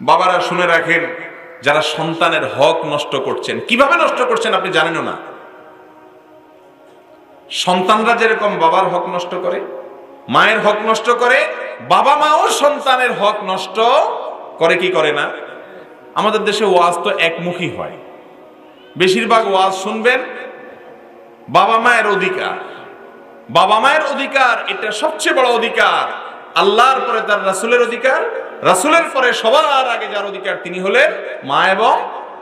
বাবারা শুনে রাখেন, যারা সন্তানের হক নষ্ট করছেন। কীভাবে নষ্ট করছেন আপনি জানেনও না। সন্তানরা যেরকম বাবার হক নষ্ট করে, মায়ের হক নষ্ট করে, বাবা মাও সন্তানের হক নষ্ট করে, কি করে না? আমাদের দেশে ওয়াজ তো একমুখী হয়। বেশিরভাগ ওয়াজ শুনবেন, বাবা মায়ের অধিকার। বাবা মায়ের অধিকার, এটা সবচেয়ে বড় অধিকার। আল্লাহর পরে তার রাসুলের অধিকার রাসুলের পরে সবার আগে যার অধিকার তিনি হলেন মা এবং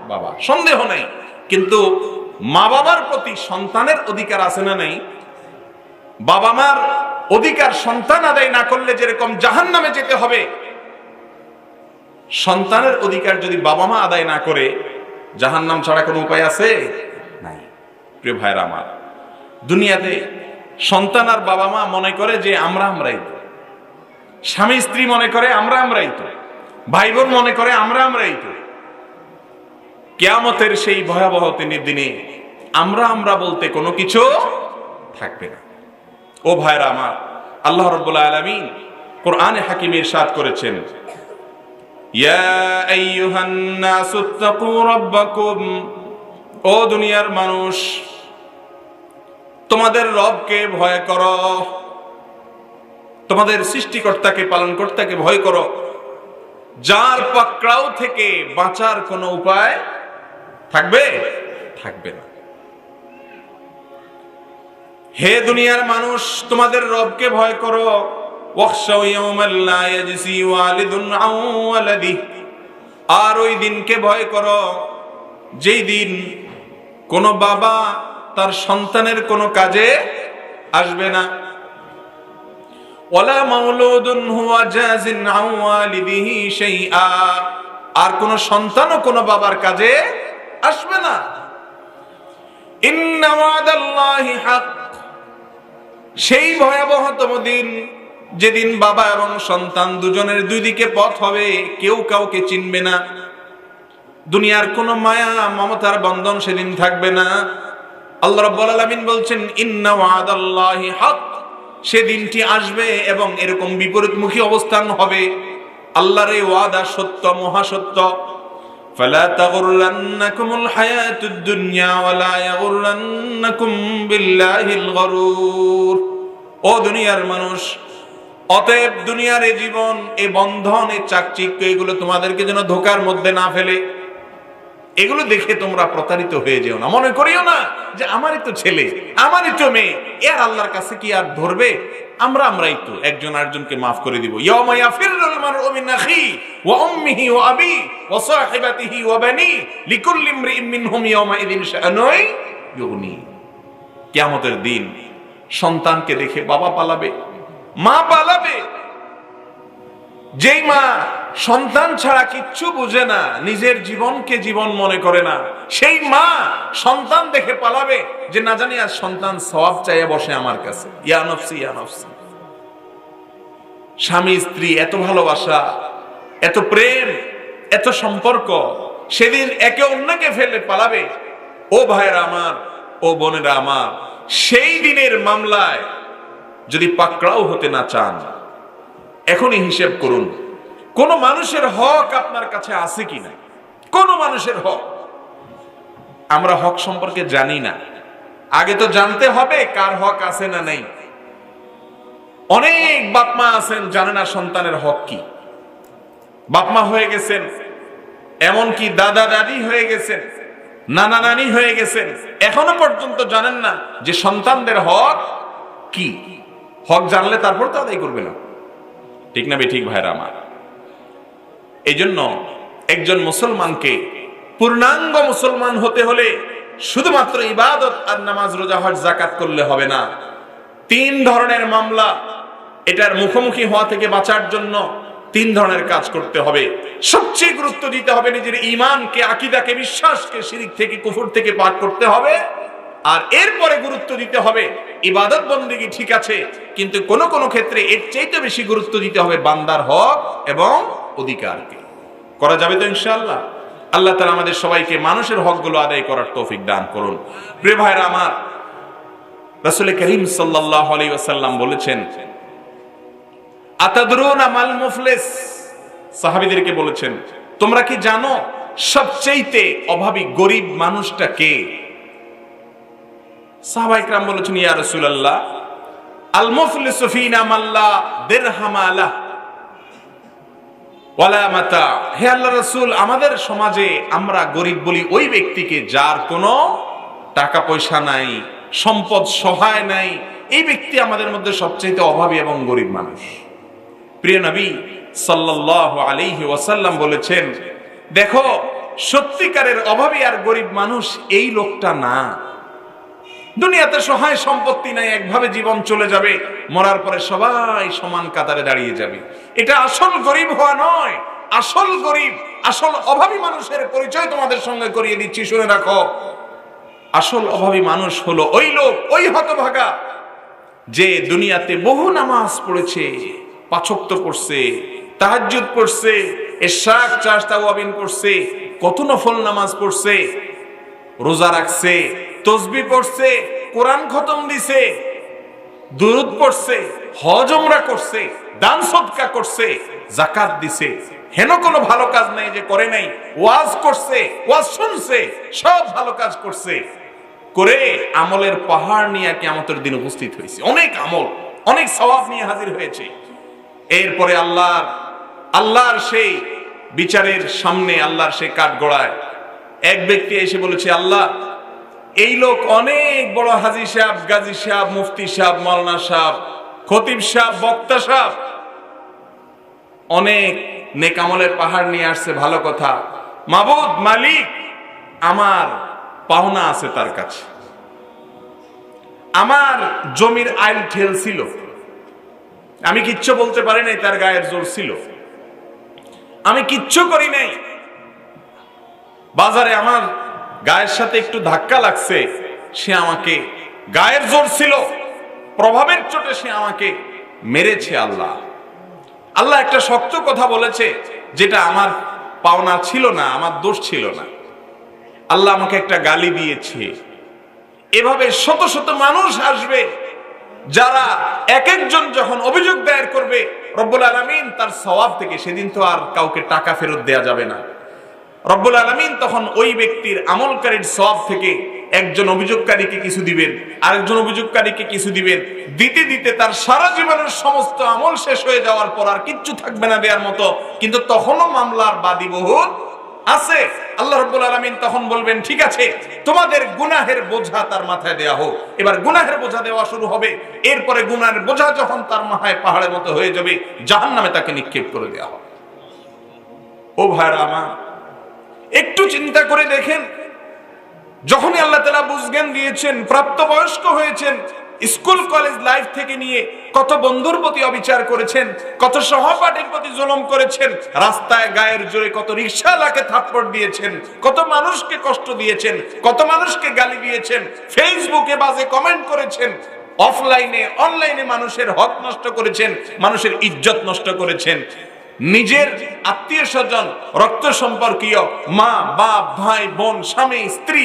বাবা। সন্দেহ নেই। কিন্তু মা বাবার প্রতি সন্তানের অধিকার আছে না নেই? বাবা মার অধিকার সন্তান আদায় না করলে যেরকম জাহান নামে যেতে হবে, সন্তানের অধিকার যদি বাবা মা আদায় না করে জাহান নাম ছাড়া কোনো উপায় আছে? নাই। প্রিয় ভাইরা আমার, দুনিয়াতে সন্তান আর বাবা মা মনে করে যে আমরা আমরাই। স্বামী স্ত্রী মনে করে আমরা আমরাই তো। ভাই বোন মনে করে আমরা আমরাই তো। কেয়ামতের সেই ভয়াবহ তিনি দিনে আমরা আমরা বলতে কোনো কিছু থাকবে না। ও ভাইরা আমার, আল্লাহ রব্বুল আলমিন কোরআনে হাকিমের ইরশাদ করেছেন ও দুনিয়ার মানুষ, তোমাদের রবকে ভয় করো। তোমাদের সৃষ্টিকর্তাকে পালন কর্তাকে ভয় করো। যার পাকড়াও থেকে বাঁচার কোনো উপায় থাকবে? থাকবে না। হে দুনিয়ার মানুষ, তোমাদের রবকে ভয় করো। আর ওই দিনকে ভয় করো, যেই দিন কোন বাবা তার সন্তানের কোনো কাজে আসবে না। ওয়ালা মাউলুদুন হুয়া জাজিন আন ওয়ালিদিহি শাইআ। আর কোন সন্তানও কোন বাবার কাজে আসবে না। ইন্না ওয়াদাল্লাহি হক। সেই ভয়াবহতম দিন, যেদিন বাবা এবং সন্তান দুজনের দুই দিকে পথ হবে, কেউ কাউকে চিনবে না। দুনিয়ার কোনো মায়া, মমতার বন্ধন সেদিন থাকবে না। আল্লাহ রাব্বুল আলামিন বলছেন, ইন্না ওয়াদাল্লাহি হক। সেদিনটি আসবে এবং এরকম বিপরীতমুখী অবস্থান হবে আল্লাহর এই ওয়াদা সত্য মহাসত্য فلا تغرنكم الحياة الدنيا ولا يغرنكم بالله الغرور ও দুনিয়ার মানুষ অতএব দুনিয়ার এই জীবন এই বন্ধন এই চাকচিক্য এগুলো তোমাদেরকে যেন ধোকার মধ্যে না ফেলে এগুলো দেখে তোমরা প্রতারিত হয়ে যেও না। মনে করিও না যে আমারই তো ছেলে, আমারই তো মেয়ে। এর আল্লাহর কাছে কি আর ধরবে? আমরা আমরাই তো, একজন আরেকজনকে মাফ করে দিব। কিয়ামতের দিন সন্তানকে দেখে বাবা পালাবে, মা পালাবে। যেই মা সন্তান ছাড়া কিচ্ছু বুঝে না, নিজের জীবনকে জীবন মনে করে না। সেই মা সন্তান দেখে পালাবে যে, না জানি আর সন্তান সওয়াব চাইয়ে বসে আমার কাছে। স্বামী, স্ত্রী, এত ভালোবাসা, এত প্রেম, এত সম্পর্ক, সেদিন একে অন্যকে ফেলে পালাবে। ও ভাইয়েরা আমার, ও বোনেরা আমার, সেই দিনের মামলায় যদি পাকড়াও হতে না চান, এখনই হিসেব করুন। কোন মানুষের হক আপনার কাছে আছে কিনা কোন মানুষের হক। আমরা হক সম্পর্কে জানি না। আগে তো জানতে হবে কার হক আছে না নেই। অনেক বাপমা আছেন, জানে না সন্তানের হক কি। বাপমা হয়ে গেছেন, এমনকি দাদা দাদি হয়ে গেছেন, নানা নানি হয়ে গেছেন, এখনও পর্যন্ত জানেন না যে সন্তানদের হক কি। হক জানলে তারপর তো আদায় করবে না। ঠিক না বে, ঠিক ভাইরা আমার? এই জন্য একজন মুসলমানকে পূর্ণাঙ্গ মুসলমান হতে হলে শুধুমাত্র ইবাদত আর নামাজ, রোজা, হজ জাকাত করলে হবে না। তিন ধরনের মামলা এটার মুখোমুখি হওয়া থেকে বাঁচার জন্য তিন ধরনের কাজ করতে হবে। সবচেয়ে গুরুত্ব দিতে হবে নিজের ইমানকে আকিদাকে, বিশ্বাসকে, শিরিক থেকে, কুফুর থেকে পার করতে হবে। আর এরপরে গুরুত্ব দিতে হবে, ইবাদত বন্দিগি ঠিক আছে, কিন্তু কোন কোন ক্ষেত্রে এর চাইতে বেশি গুরুত্ব দিতে হবে বান্দার হক এবং অধিকারকে। করা যাবে তো ইনশাআল্লাহ। আল্লাহ তালা আমাদের সবাইকে মানুষের হকগুলো আদায় করার তৌফিক দান করুন। প্রিয় ভাইরা আমার, রাসূল করিম ওয়াসাল্লাম বলেছেন, আতাদরুনা মাল মুফলিস? সাহাবীদেরকে বলেছেন, তোমরা কি জানো সবচেয়েতে অভাবী গরিব মানুষটা কে? সাহাবাইকরাম বলেছেন, ইয়া রাসূলুল্লাহ, আল মুফলিসু ফিনা মাল্লা দিরহাম হে আল্লাহ রাসূল, আমাদের সমাজে আমরা গরিব বলি ওই ব্যক্তিকে যার কোনো টাকা পয়সা নাই, সম্পদ সহায় নাই, এই ব্যক্তি আমাদের মধ্যে সবচেয়ে অভাবী এবং গরিব মানুষ। প্রিয় নবী ওয়াসাল্লাম বলেছেন, দেখো, সত্যিকারের অভাবী আর গরিব মানুষ এই লোকটা না। দুনিয়াতে সহায় সম্পত্তি নাই, একভাবে জীবন চলে যাবে, মরার পরে সবাই সমান কাতারে দাঁড়িয়ে যাবে। এটা আসল গরিব হওয়া নয়, আসল গরিব, আসল অভাবী মানুষের পরিচয় তোমাদের সঙ্গে করিয়ে দিচ্ছি, শুনে রাখো। আসল অভাবী মানুষ হলো ওই লোক, ওই হতভাগা, যে দুনিয়াতে বহু নামাজ পড়েছে, পাচক্ত পড়ছে, তাহাজ্জুদ পড়ছে, এশাক, চাষ, তাওয়াবিন করছে কত নফল নামাজ পড়ছে, রোজা রাখছে তসবি পড়ছে, কোরআন খতম দিছে, দুরুদ পড়ছে, হজ ওমরা করছে, দান সদকা করছে জাকাত দিছে। হেন কোনো ভালো কাজ নাই যে করে নাই। ওয়াজ করছে, ওয়াজ শুনছে, সব ভালো কাজ করছে। করে আমলের পাহাড় নিয়ে কিয়ামতের দিন উপস্থিত হয়েছে। অনেক আমল, অনেক সওয়াব নিয়ে হাজির হয়েছে। এরপরে আল্লাহর আল্লাহর সেই বিচারের সামনে, আল্লাহর সেই কাঠ গড়ায় এক ব্যক্তি এসে বলেছে, আল্লাহ এই লোক অনেক বড় হাজি সাহেব, গাজী সাহেব, মুফতি সাহেব, মাওলানা সাহেব, খতিব সাহেব, বক্তা সাহেব। অনেক নেকামলের পাহাড় নিয়ে আসছে, ভালো কথা। মাবুদ, মালিক, আমার পাওনা আছে তার কাছে। আমার জমির আইল ঠেল ছিল। আমি কিচ্ছু বলতে পারি নাই, তার গায়ের জোর ছিল। আমি কিচ্ছু করি নাই। বাজারে আমার গায়ের সাথে একটু ধাক্কা লাগছে, সে আমাকে গায়ের জোর ছিল, প্রভাবের চোটে সে আমাকে মেরেছে আল্লাহ। আল্লাহ একটা শক্ত কথা বলেছে, যেটা আমার পাওনা ছিল না, আমার দোষ ছিল না। আল্লাহ আমাকে একটা গালি দিয়েছে। এভাবে শত শত মানুষ আসবে, যারা এক একজন যখন অভিযোগ দায়ের করবে, রব্বুল আলমিন তার স্বভাব থেকে সেদিন তো আর কাউকে টাকা ফেরত দেয়া যাবে না। রব্বুল আলমিন তখন ওই ব্যক্তির আমলকারীর সব থেকে একজন অভিযোগকারীকে কিছু দিবেন, আরেকজন অভিযোগকারীকে কিছু দিবেন। দিতে দিতে তার সারা জীবনের সমস্ত আমল শেষ হয়ে যাওয়ার পর আর কিচ্ছু থাকবে না দেওয়ার মতো। কিন্তু তখনও মামলার বাদী বহুত আছে। আল্লাহ রব্বুল আলমিন তখন বলবেন, ঠিক আছে, তোমাদের গুনাহের বোঝা তার মাথায় দেওয়া হোক। এবার গুনাহের বোঝা দেওয়া শুরু হবে। এরপরে গুনাহের বোঝা যখন তার মাথায় পাহাড়ের মতো হয়ে যাবে জাহান নামে তাকে নিক্ষেপ করে দেওয়া হবে। ও ভাইরা আমার একটু চিন্তা করে দেখেন। যখনই আল্লাহ তালা বুঝজ্ঞান দিয়েছেন, প্রাপ্তবয়স্ক হয়েছেন, স্কুল, কলেজ লাইফ থেকে নিয়ে কত বন্ধুর প্রতি অবিচার করেছেন, কত সহপাঠীর প্রতি জুলুম করেছেন, রাস্তায় গায়ের জোরে কত রিক্সাওয়ালাকে থাপ্পড় দিয়েছেন, কত মানুষকে কষ্ট দিয়েছেন, কত মানুষকে গালি দিয়েছেন, ফেসবুকে বাজে কমেন্ট করেছেন, অফলাইনে, অনলাইনে মানুষের হক নষ্ট করেছেন, মানুষের ইজ্জত নষ্ট করেছেন। নিজের আত্মীয় স্বজন, রক্ত সম্পর্কীয় মা, বাপ, ভাই, বোন, স্বামী, স্ত্রী,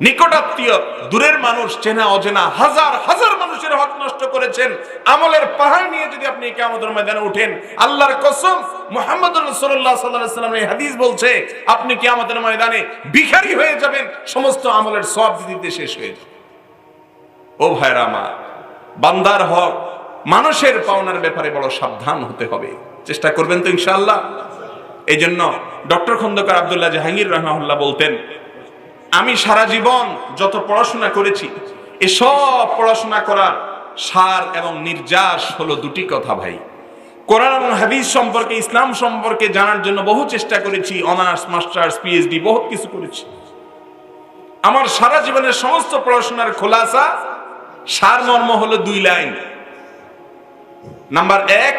নিকটাত্মীয়, দূরের মানুষ, চেনা, অজেনা, হাজার হাজার মানুষের হক নষ্ট করেছেন। আমলের পাহাড় নিয়ে যদি আপনি কেমন ময়দানে উঠেন, আল্লাহর কসম, মোহাম্মদ রসুল্লাহ সাল্লাহ এই হাদিস বলছে, আপনি কি আমাদের ময়দানে ভিখারি হয়ে যাবেন, সমস্ত আমলের সব দিতে শেষ হয়ে যাবে। ও ভাইরা আমার, বান্দার হক, মানুষের পাওনার ব্যাপারে বড় সাবধান হতে হবে। চেষ্টা করবেন তো ইনশাল্লাহ এই জন্য ডক্টর খন্দকার আবদুল্লাহ জাহাঙ্গীর রহমাহুল্লাহ বলতেন, আমি সারা জীবন যত পড়াশোনা করেছি, এসব পড়াশোনা করার সার এবং নির্যাস হলো দুটি কথা ভাই। কোরআন এবং হাদিস সম্পর্কে, ইসলাম সম্পর্কে জানার জন্য বহু চেষ্টা করেছি, অনার্স, মাস্টার্স, পিএইচডি, বহুত কিছু করেছি। আমার সারা জীবনের সমস্ত পড়াশোনার খোলাসা, সার মর্ম হলো দুই লাইন। নাম্বার এক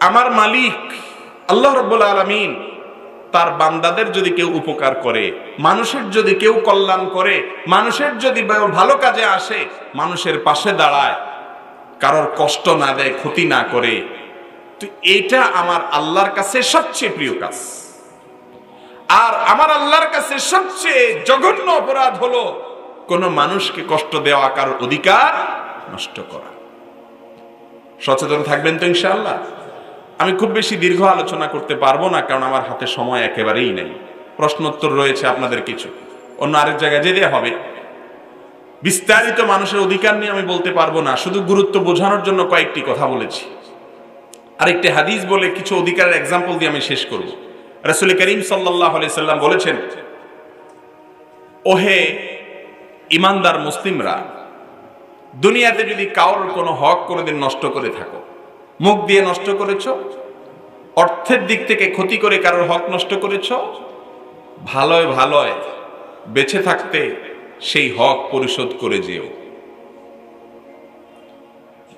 আমার মালিক, আল্লাহ রব্বুল আলমিন, তার বান্দাদের যদি কেউ উপকার করে, মানুষের যদি কেউ কল্যাণ করে, মানুষের যদি ভালো কাজে আসে, মানুষের পাশে দাঁড়ায়, কারোর কষ্ট না দেয়, ক্ষতি না করে, তো এটা আমার আল্লাহর কাছে সবচেয়ে প্রিয় কাজ। আর আমার আল্লাহর কাছে সবচেয়ে জঘন্য অপরাধ হলো কোন মানুষকে কষ্ট দেওয়া, কারোর অধিকার নষ্ট করা। সচেতন থাকবেন তো ইনশাআল্লাহ? আমি খুব বেশি দীর্ঘ আলোচনা করতে পারব না, কারণ আমার হাতে সময় একেবারেই নেই। প্রশ্নোত্তর রয়েছে আপনাদের কিছু। অন্য আরেক জায়গায় যেতে হবে। বিস্তারিত মানুষের অধিকার নিয়ে আমি বলতে পারব না, শুধু গুরুত্ব বোঝানোর জন্য কয়েকটি কথা বলেছি। আরেকটি হাদিস বলে কিছু অধিকারের এক্সাম্পল দিয়ে আমি শেষ করব। রাসুল করিম সাল্লাহ সাল্লাম বলেছেন, ওহে ইমানদার মুসলিমরা, দুনিয়াতে যদি কারোর কোনো হক কোনোদিন নষ্ট করে থাকো মুখ দিয়ে নষ্ট করেছ? অর্থের দিক থেকে ক্ষতি করে কারোর হক নষ্ট করেছ? ভালোয় ভালোয়, বেঁচে থাকতে সেই হক পরিশোধ করে যেও।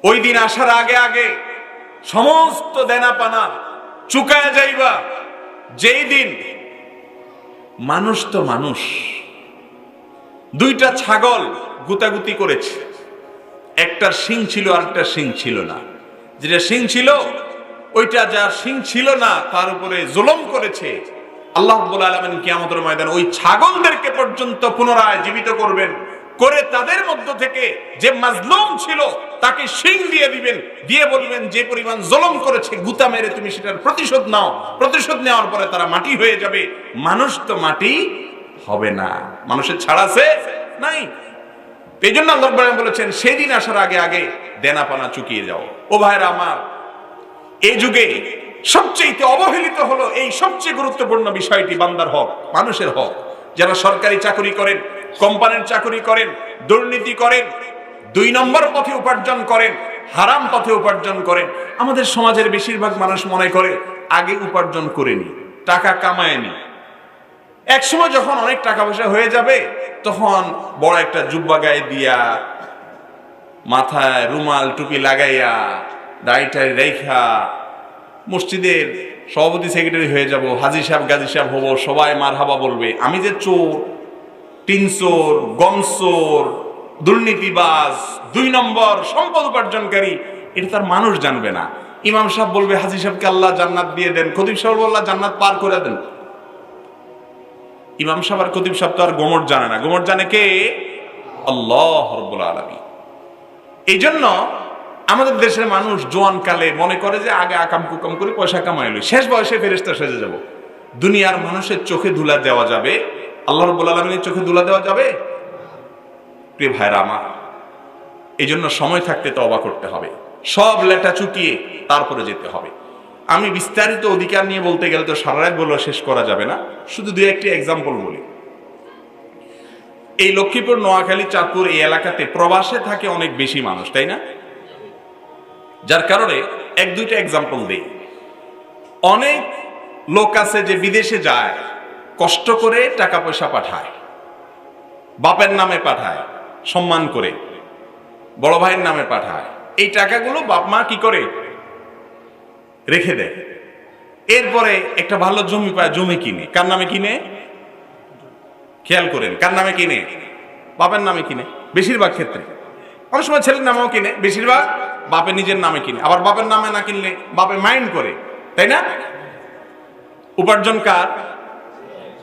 ওই দিন আসার আগে আগে সমস্ত দেনা পানা চুকায় যাইবা। যেই দিন মানুষ তো মানুষ, দুইটা ছাগল গুতাগুতি করেছে। একটার শিং ছিল আর একটা শিং ছিল না। যেটা শিং ছিল, ওইটা যা শিং ছিল না, তার উপরে জুলম করেছে। আল্লাহ রাব্বুল আলামিন ময়দানে ওই ছাগলদেরকে পর্যন্ত পুনরায় জীবিত করবেন, করে তাদের মধ্য থেকে যে মাজলুম ছিল, তাকে শিং দিয়ে দিবেন। দিয়ে বলবেন, যে পরিমাণ জলম করেছে, গুতা মেরে তুমি সেটার প্রতিশোধ নাও। প্রতিশোধ নেওয়ার পরে তারা মাটি হয়ে যাবে। মানুষ তো মাটি হবে না। মানুষের ছাড় আছে? নাই। এই জন্য আল্লাহ বলেছেন, সেদিন আসার আগে আগে দেনা পানা চুকিয়ে যাও। ও ভাইরা আমার, এই যুগে সবচেয়ে অবহেলিত হলো এই সবচেয়ে গুরুত্বপূর্ণ বিষয়টি, বান্দার হক, মানুষের হক। যারা সরকারি চাকরি করেন, কোম্পানির চাকরি করেন, দুর্নীতি করেন, দুই নম্বর পথে উপার্জন করেন, হারাম পথে উপার্জন করেন, আমাদের সমাজের বেশিরভাগ মানুষ মনে করে, আগে উপার্জন করেনি টাকা কামায়নি একসময় যখন অনেক টাকা পয়সা হয়ে যাবে, তখন বড় একটা জুব্বা গায়ে দিয়া মাথায় রুমাল টুপি লাগাইয়া দাড়িটাই রেখা মসজিদের সভাপতি সেক্রেটারি হয়ে যাব, হাজি সাহেব, গাজী সাহেব হব, সবাই মার হাবা বলবে, আমি যে চোর তিন চোর, গম চোর, দুর্নীতিবাজ, দুই নম্বর সম্পদ উপার্জনকারী, এটা তার মানুষ জানবে না। ইমাম সাহেব বলবে, হাজি সাহেবকে আল্লাহ জান্নাত দিয়ে দেন, খতিব সাহেব আল্লাহ জান্নাত পার করে দেন। ইমাম সাহেব আর খতিব সাহেব তো আর গোমর জানে না। গোমর জানে কে? আল্লাহ রব্বুল আলমী এই জন্য আমাদের দেশের মানুষ জোয়ান কালে মনে করে যে আগে আকাম কুকাম করে, পয়সা কামাইলো শেষ বয়সে ফেরেস্তা সেজে যাব। দুনিয়ার মানুষের চোখে ধুলা দেওয়া যাবে। আল্লাহ রব্বুল আলমিনের চোখে ধুলা দেওয়া যাবে? প্রিয় ভাইরা আমার এই জন্য সময় থাকতে তবা করতে হবে। সব লেটা চুকিয়ে তারপরে যেতে হবে। আমি বিস্তারিত অধিকার নিয়ে বলতে গেলে তো সারা রাত বলে শেষ করা যাবে না। শুধু দুই একটি এক্সাম্পল বলি। এই লক্ষ্মীপুর, নোয়াখালী, চাঁদপুর এই এলাকাতে প্রবাসে থাকে অনেক বেশি মানুষ, তাই না? যার কারণে এক দুইটা এক্সাম্পল দিই। অনেক লোক আছে যে বিদেশে যায়, কষ্ট করে টাকা পয়সা পাঠায়, বাপের নামে পাঠায়, সম্মান করে, বড় ভাইয়ের নামে পাঠায়। এই টাকাগুলো বাপ মা কি করে রেখে দেয়। এরপরে একটা ভালো জমি পায়, জমি কিনে। কার নামে কিনে? খেয়াল করেন, কার নামে কিনে? বাপের নামে কিনে, বেশিরভাগ ক্ষেত্রে। অনেক সময় ছেলের নামেও কিনে, বেশিরভাগ বাপের নিজের নামে কিনে। আবার বাপের নামে না কিনলে বাপে মাইন্ড করে, তাই না? উপার্জন কার?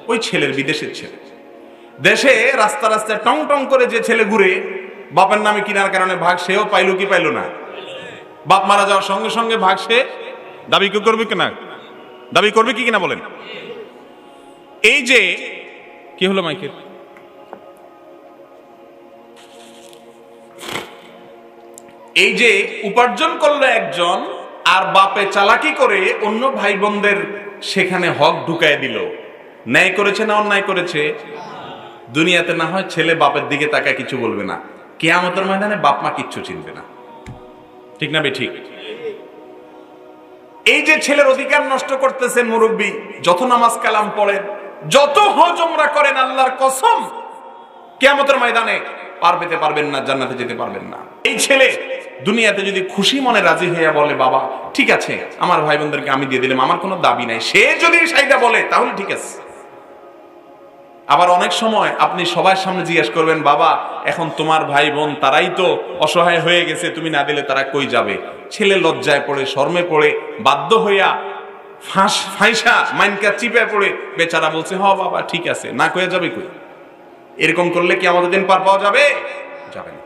ওই ছেলের, বিদেশের ছেলে। দেশে রাস্তা রাস্তায় টং টং করে যে ছেলে ঘুরে, বাপের নামে কিনার কারণে ভাগ সেও পাইলো কি পাইলো না? বাপ মারা যাওয়ার সঙ্গে সঙ্গে ভাগ সে দাবি কি করবে কিনা? দাবি করবে কি কিনা বলেন? এই যে, কি হলো মাইকের এই যে উপার্জন করল একজন আর বাপে চালাকি করে অন্য ভাই বোনদের সেখানে হক ঢুকায় দিল। ন্যায় করেছে না অন্যায় করেছে? দুনিয়াতে না হয় ছেলে বাপের দিকে তাকায় কিছু বলবে না। কেয়ামতের ময়দানে বাপ মা কিচ্ছু চিনবে না। ঠিক না বে, ঠিক? এই যে ছেলের অধিকার নষ্ট করতেছেন মুরব্বী, যত নামাজ কালাম পড়েন, যত হজমরা করেন, আল্লাহর কসম, কেয়ামতের ময়দানে পার পেতে পারবেন না, জান্নাতে যেতে পারবেন না। এই ছেলে দুনিয়াতে যদি খুশি মনে রাজি হইয়া বলে, বাবা, ঠিক আছে, আমার ভাই বোনদেরকে আমি দিয়ে দিলাম, আমার কোনো দাবি নাই। সে যদি সাইদা বলে, তাহলে ঠিক আছে। আবার অনেক সময় আপনি সবার সামনে জিজ্ঞেস করবেন, বাবা, এখন তোমার ভাই বোন তারাই তো অসহায় হয়ে গেছে, তুমি না দিলে তারা কই যাবে? ছেলে লজ্জায় পড়ে, শর্মে পড়ে, বাধ্য হইয়া ফাঁস ফাঁসা মাইনকা চিপে পড়ে, বেচারা বলছে, হ বাবা, ঠিক আছে, না কয়ে যাবে কই? এরকম করলে কি আমাদের দিন পার পাওয়া যাবে? যাবে না।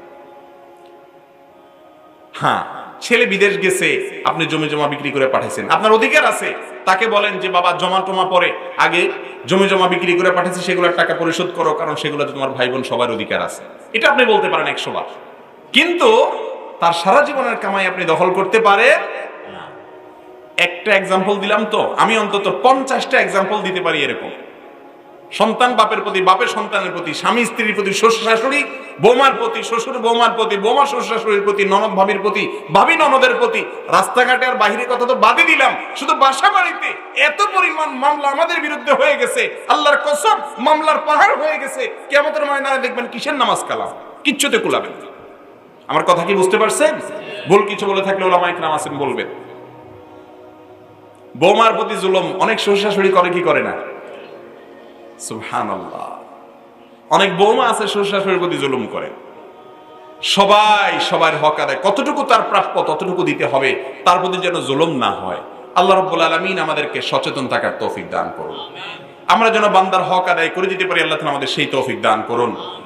হ্যাঁ ছেলে বিদেশ গেছে, আপনি জমি জমা বিক্রি করে পাঠাইছেন। আপনার অধিকার আছে। তাকে বলেন যে, বাবা, জমা টমা পরে, আগে জমি জমা বিক্রি করে পাঠাইছি সেগুলোর টাকা পরিশোধ করো, কারণ সেগুলোতে তোমার ভাই বোন সবার অধিকার আছে। এটা আপনি বলতে পারেন একশো বার। কিন্তু তার সারা জীবনের কামাই আপনি দখল করতে পারে একটা এক্সাম্পল দিলাম তো, আমি অন্তত পঞ্চাশটা এক্সাম্পল দিতে পারি এরকম। সন্তান বাপের প্রতি, বাপের সন্তানের প্রতি, স্বামী স্ত্রীর প্রতি, শ্বশুর শাশুড়ি, বৌমার প্রতি, শ্বশুর বৌমার প্রতি, বৌমা শ্বশুর শাশুড়ির প্রতি, ননদ ভাবির প্রতি, ভাবি ননদের প্রতি, রাস্তাঘাটে আর বাহিরের কথা তো বাদই দিলাম। শুধু বাসা বাড়িতে এত পরিমাণ মামলা আমাদের বিরুদ্ধে হয়ে গেছে, আল্লাহর কসম, মামলার পাহাড় হয়ে গেছে। কেমতের ময়দানে দেখবেন কিসের নামাজ কালাম? কিচ্ছুতে কুলাবেন। আমার কথা কি বুঝতে পারছেন? ভুল কিছু বলে থাকলে ওলামা ইকরাম আছেন বলবেন। বৌমার প্রতি জুলম অনেক শ্বশুর করে, কি করে না? অনেক বৌমা আছে শ্বশুর প্রতি জুলুম করে। সবাই সবার হক আদায়, কতটুকু তার প্রাপ্য ততটুকু দিতে হবে, তার প্রতি যেন জুলুম না হয়। আল্লাহ রাব্বুল আলামিন আমাদেরকে সচেতন থাকার তৌফিক দান করুন। আমরা যেন বান্দার হক আদায় করে দিতে পারি, আল্লাহ আমাদের সেই তৌফিক দান করুন।